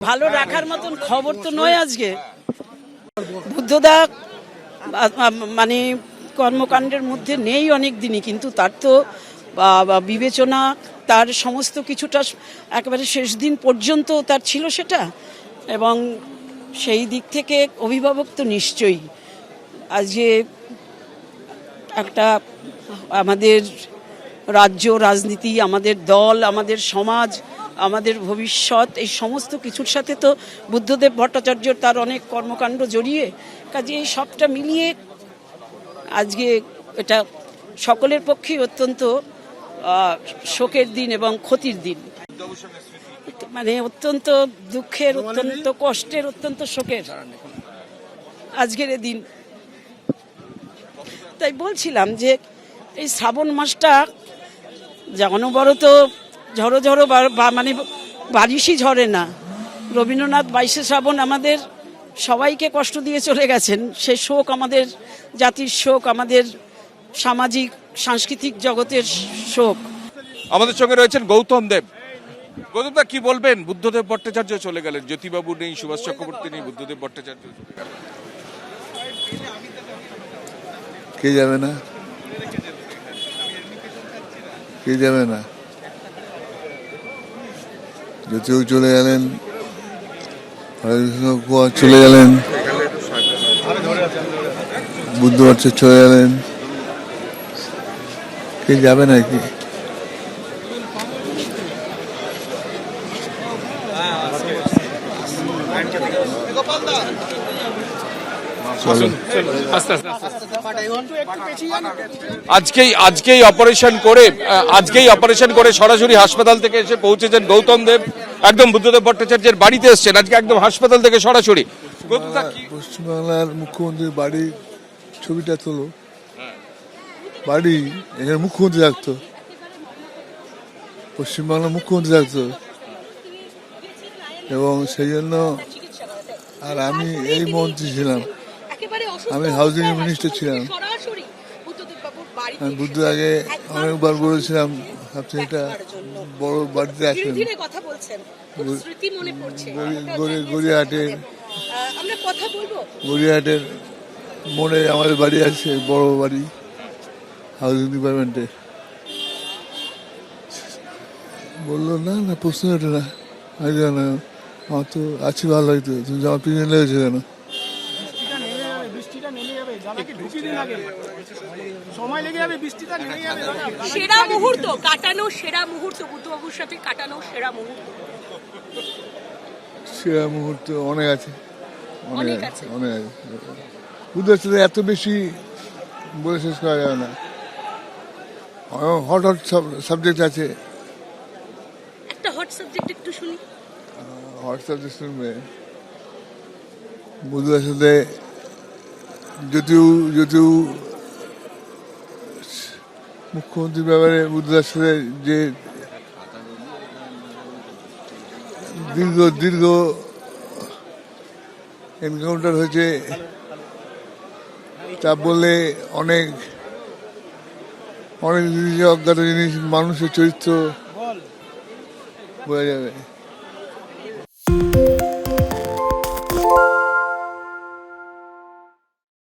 ভালো রাখার মতন খবর তো নয় আজকে। বুদ্ধদা মানে কর্মকাণ্ডের মধ্যে নেই অনেক দিনই কিন্তু তার তো বিবেচনা তার সমস্ত কিছুটা একেবারে শেষ দিন পর্যন্ত তার ছিল সেটা। এবং সেই দিক থেকে অভিভাবক তো নিশ্চয়ই। আজকে একটা আমাদের রাজ্য রাজনীতি আমাদের দল আমাদের সমাজ আমাদের ভবিষ্যৎ, এই সমস্ত কিছুর সাথে তো বুদ্ধদেব ভট্টাচার্য তার অনেক কর্মকাণ্ড জড়িয়ে, কাজে এই সবটা মিলিয়ে আজকে এটা সকলের পক্ষেই অত্যন্ত শোকের দিন এবং ক্ষতির দিন। মানে অত্যন্ত দুঃখের, অত্যন্ত কষ্টের, অত্যন্ত শোকের আজকের দিন। তাই বলছিলাম যে এই শ্রাবণ মাসটা যা অনবরত ঝড়ো ঝড়ো মানে বারিশই ঝরে না। রবীন্দ্রনাথ বাইশে শ্রাবণ আমাদের সবাইকে কষ্ট দিয়ে চলে গেছেন। সে শোক আমাদের জাতির শোক আমাদের সামাজিক সাংস্কৃতিক জগতের শোক। আমাদের সঙ্গে রয়েছেন গৌতম দেব। গৌতম দা কি বলবেন? বুদ্ধদেব ভট্টাচার্য চলে গেলেন জ্যোতিবাবু নেই সুভাষ চক্রবর্তী নেই বুদ্ধদেব ভট্টাচার্য চলে গেলেন। কে যাবে না? কে যাবে না? জ্যোতিও চলে গেলেন হরেকৃষ্ণ কুয়া চলে গেলেন বুদ্ধ বাচ্চা চলে গেলেন। কে যাবে নাকি? চলো আজকেই আজকেই অপারেশন করে আজকেই অপারেশন করে সরাসরি হাসপাতাল থেকে এসে পৌঁছেছেন গৌতম দেব। একদম বুদ্ধদেব ভট্টাচার্যের বাড়িতে এসেছেন। আজকে একদম হাসপাতাল থেকে সরাসরি। পশ্চিমবাংলার মুখ্যমন্ত্রীর বাড়ির ছবিটা তোলো। বাড়ি এখানে মুখ্যমন্ত্রী থাকতো। পশ্চিমবাংলার মুখ্যমন্ত্রী থাকতো। এবং সেই জন্য আর আমি এই মন্ত্রী ছিলাম। আমি হাউজিং মিনিস্টার ছিলাম। আমি বুদ্ধ আগে অনেকবার বলেছিলাম আপনি এটা বড় বাড়িতে আসেন। মনে গড়িয়াহাটে গড়িয়াহাটের মোড়ে আমাদের বাড়ি আছে বড় বাড়ি হাউজিং ডিপার্টমেন্টে বলল না না প্রশ্ন ওঠে না। আমি জানো না আমার তো আছি ভালো লাগতো তুমি আমার পিছনে লেগেছে কেন বৃষ্টিটা নেমে যাবে বৃষ্টিটা নেমে যাবে দাদাকে ঢুকিয়ে দিন আগে সময় লেগে যাবে বৃষ্টিটা নেমে যাবে সেরা মুহূর্ত কাটানো সেরা মুহূর্ত বুদ্ধবাবুর সাথে কাটানো সেরা মুহূর্ত। সেরা মুহূর্ত অনেক আছে। অনেক অনেক আছে আছে। অনেক আছে। বুঝতে সাথে এত বেশি বলে শেষ করা যাবে না। হট হট সাবজেক্ট আছে। একটা হট সাবজেক্ট একটু শুনি। হোয়াটসঅ্যাপ যে শুনবে। বুধবার সাথে যদিও যদিও মুখ্যমন্ত্রীর ব্যাপারে সাথে যে দীর্ঘ দীর্ঘ এনকাউন্টার হয়েছে, তা বলে অনেক অনেক জিনিস অজ্ঞাত জিনিস মানুষের চরিত্র বোঝা যাবে।